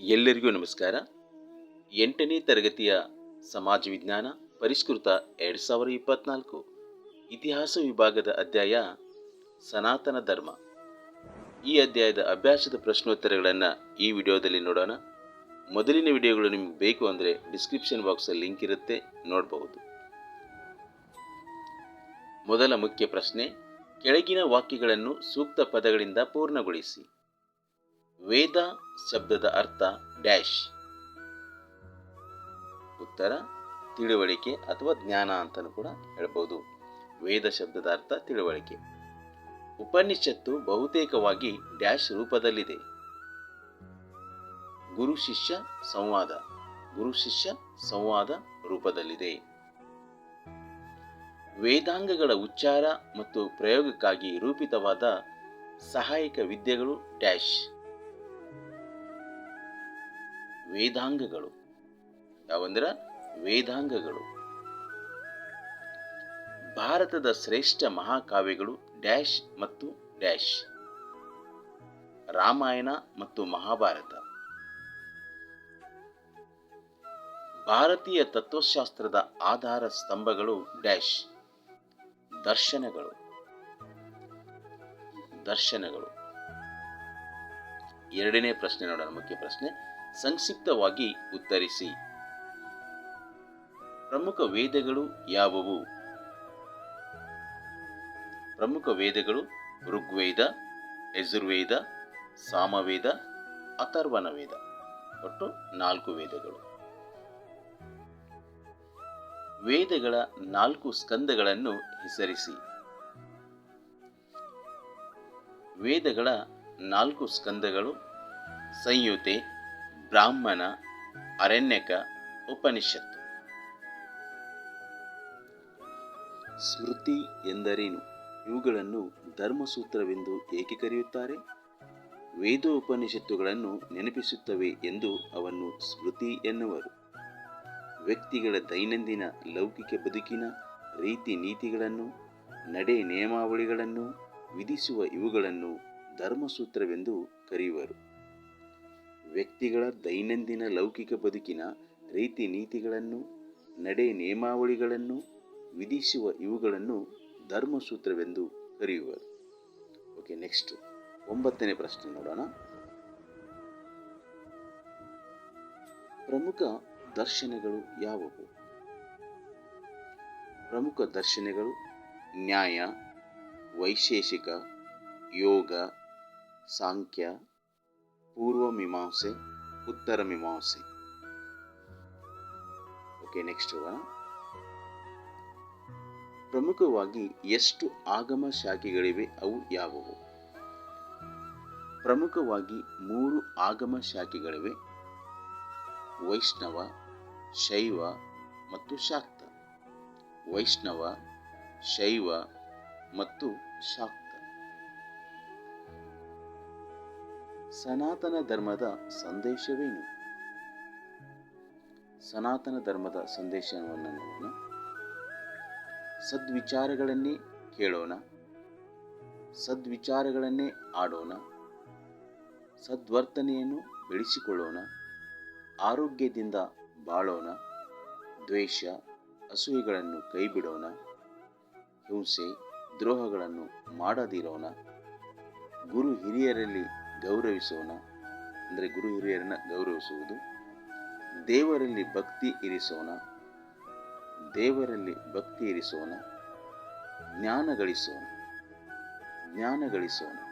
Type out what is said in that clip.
ಎಲ್ಲರಿಗೂ ನಮಸ್ಕಾರ. ಎಂಟನೇ ತರಗತಿಯ ಸಮಾಜ ವಿಜ್ಞಾನ ಪರಿಷ್ಕೃತ ಎರಡು ಸಾವಿರ ಇಪ್ಪತ್ನಾಲ್ಕು ಇತಿಹಾಸ ವಿಭಾಗದ ಅಧ್ಯಾಯ ಸನಾತನ ಧರ್ಮ. ಈ ಅಧ್ಯಾಯದ ಅಭ್ಯಾಸದ ಪ್ರಶ್ನೋತ್ತರಗಳನ್ನು ಈ ವಿಡಿಯೋದಲ್ಲಿ ನೋಡೋಣ. ಮೊದಲಿನ ವಿಡಿಯೋಗಳು ನಿಮಗೆ ಬೇಕು ಅಂದರೆ ಡಿಸ್ಕ್ರಿಪ್ಷನ್ ಬಾಕ್ಸಲ್ಲಿ ಲಿಂಕ್ ಇರುತ್ತೆ, ನೋಡಬಹುದು. ಮೊದಲ ಮುಖ್ಯ ಪ್ರಶ್ನೆ, ಕೆಳಗಿನ ವಾಕ್ಯಗಳನ್ನು ಸೂಕ್ತ ಪದಗಳಿಂದ ಪೂರ್ಣಗೊಳಿಸಿ. ವೇದ ಶಬ್ದದ ಅರ್ಥ ಡ್ಯಾಶ್. ಉತ್ತರ, ತಿಳುವಳಿಕೆ ಅಥವಾ ಜ್ಞಾನ ಅಂತಲೂ ಕೂಡ ಹೇಳ್ಬೋದು. ವೇದ ಶಬ್ದದ ಅರ್ಥ ತಿಳುವಳಿಕೆ. ಉಪನಿಷತ್ತು ಬಹುತೇಕವಾಗಿ ಡ್ಯಾಶ್ ರೂಪದಲ್ಲಿದೆ. ಗುರು ಶಿಷ್ಯ ಸಂವಾದ. ಗುರು ಶಿಷ್ಯ ಸಂವಾದ ರೂಪದಲ್ಲಿದೆ. ವೇದಾಂಗಗಳ ಉಚ್ಚಾರ ಮತ್ತು ಪ್ರಯೋಗಕ್ಕಾಗಿ ರೂಪಿತವಾದ ಸಹಾಯಕ ವಿದ್ಯೆಗಳು ಡ್ಯಾಶ್. ವೇದಾಂಗಗಳು. ಯಾವಂದ್ರ ವೇದಾಂಗಗಳು. ಭಾರತದ ಶ್ರೇಷ್ಠ ಮಹಾಕಾವ್ಯಗಳು ಡ್ಯಾಶ್ ಮತ್ತು ಡ್ಯಾಶ್. ರಾಮಾಯಣ ಮತ್ತು ಮಹಾಭಾರತ. ಭಾರತೀಯ ತತ್ವಶಾಸ್ತ್ರದ ಆಧಾರ ಸ್ತಂಭಗಳು ಡ್ಯಾಶ್. ದರ್ಶನಗಳು. ದರ್ಶನಗಳು. ಎರಡನೇ ಪ್ರಶ್ನೆ ನೋಡೋಣ, ಮುಖ್ಯ ಪ್ರಶ್ನೆ. ಸಂಕ್ಷಿಪ್ತವಾಗಿ ಉತ್ತರಿಸಿ. ಪ್ರಮುಖ ವೇದಗಳು ಯಾವುವು? ಪ್ರಮುಖ ವೇದಗಳು ಋಗ್ವೇದ, ಯಜುರ್ವೇದ, ಸಾಮವೇದ ಅಥರ್ವಣ ವೇದ ಒಟ್ಟು ನಾಲ್ಕು ವೇದಗಳು. ವೇದಗಳ ನಾಲ್ಕು ಸ್ಕಂದಗಳನ್ನು ಹೆಸರಿಸಿ. ವೇದಗಳ ನಾಲ್ಕು ಸ್ಕಂದಗಳು ಸಂಯುತೆ ಬ್ರಾಹ್ಮಣ ಅರಣ್ಯಕ ಉಪನಿಷತ್ತು. ಸ್ಮೃತಿ ಎಂದರೇನು? ಇವುಗಳನ್ನು ಧರ್ಮಸೂತ್ರವೆಂದು ಏಕೆ ಕರೆಯುತ್ತಾರೆ? ವೇದೋಪನಿಷತ್ತುಗಳನ್ನು ನೆನಪಿಸುತ್ತವೆ ಎಂದು ಅವನ್ನು ಸ್ಮೃತಿ ಎನ್ನುವರು. ವ್ಯಕ್ತಿಗಳ ದೈನಂದಿನ ಲೌಕಿಕ ಬದುಕಿನ ರೀತಿ ನೀತಿಗಳನ್ನು, ನಡೆ ನಿಯಮಾವಳಿಗಳನ್ನು ವಿಧಿಸುವ ಇವುಗಳನ್ನು ಧರ್ಮಸೂತ್ರವೆಂದು ಕರೆಯುವರು. ವ್ಯಕ್ತಿಗಳ ದೈನಂದಿನ ಲೌಕಿಕ ಬದುಕಿನ ರೀತಿ ನೀತಿಗಳನ್ನು, ನಡೆ ನಿಯಮಾವಳಿಗಳನ್ನು ವಿಧಿಸುವ ಇವುಗಳನ್ನು ಧರ್ಮಸೂತ್ರವೆಂದು ಕರೆಯುವರು. ಓಕೆ ನೆಕ್ಸ್ಟ್ ಒಂಬತ್ತನೇ ಪ್ರಶ್ನೆ ನೋಡೋಣ. ಪ್ರಮುಖ ದರ್ಶನಗಳು ಯಾವುವು? ಪ್ರಮುಖ ದರ್ಶನಗಳು ನ್ಯಾಯ, ವೈಶೇಷಿಕ, ಯೋಗ, ಸಾಂಖ್ಯ ಪೂರ್ವ ಮೀಮಾಂಸೆ, ಉತ್ತರ ಮೀಮಾಂಸೆ. ಓಕೆ ನೆಕ್ಸ್ಟ್ ಪ್ರಮುಖವಾಗಿ ಎಷ್ಟು ಆಗಮ ಶಾಖೆಗಳಿವೆ, ಅವು ಯಾವುವು? ಪ್ರಮುಖವಾಗಿ ಮೂರು ಆಗಮ ಶಾಖೆಗಳಿವೆ. ವೈಷ್ಣವ, ಶೈವ ಮತ್ತು ಶಾಕ್ತ. ವೈಷ್ಣವ, ಶೈವ ಮತ್ತು ಶಾಕ್ತ. ಸನಾತನ ಧರ್ಮದ ಸಂದೇಶವೇನು? ಸನಾತನ ಧರ್ಮದ ಸಂದೇಶವನ್ನು ನೋಡೋಣ. ಸದ್ವಿಚಾರಗಳನ್ನೇ ಕೇಳೋಣ. ಸದ್ವಿಚಾರಗಳನ್ನೇ ಆಡೋಣ. ಸದ್ವರ್ತನೆಯನ್ನು ಬೆಳೆಸಿಕೊಳ್ಳೋಣ. ಆರೋಗ್ಯದಿಂದ ಬಾಳೋಣ. ದ್ವೇಷ, ಅಸೂಯೆಗಳನ್ನು ಕೈಬಿಡೋಣ. ಹಿಂಸೆ, ದ್ರೋಹಗಳನ್ನು ಮಾಡದಿರೋಣ. ಗುರು ಹಿರಿಯರಲ್ಲಿ ಗೌರವಿಸೋಣ. ಅಂದರೆ ಗುರು ಹಿರಿಯರನ್ನು ಗೌರವಿಸುವುದು. ದೇವರಲ್ಲಿ ಭಕ್ತಿ ಇರಿಸೋಣ. ದೇವರಲ್ಲಿ ಭಕ್ತಿ ಇರಿಸೋಣ. ಜ್ಞಾನ ಗಳಿಸೋಣ. ಜ್ಞಾನ ಗಳಿಸೋಣ.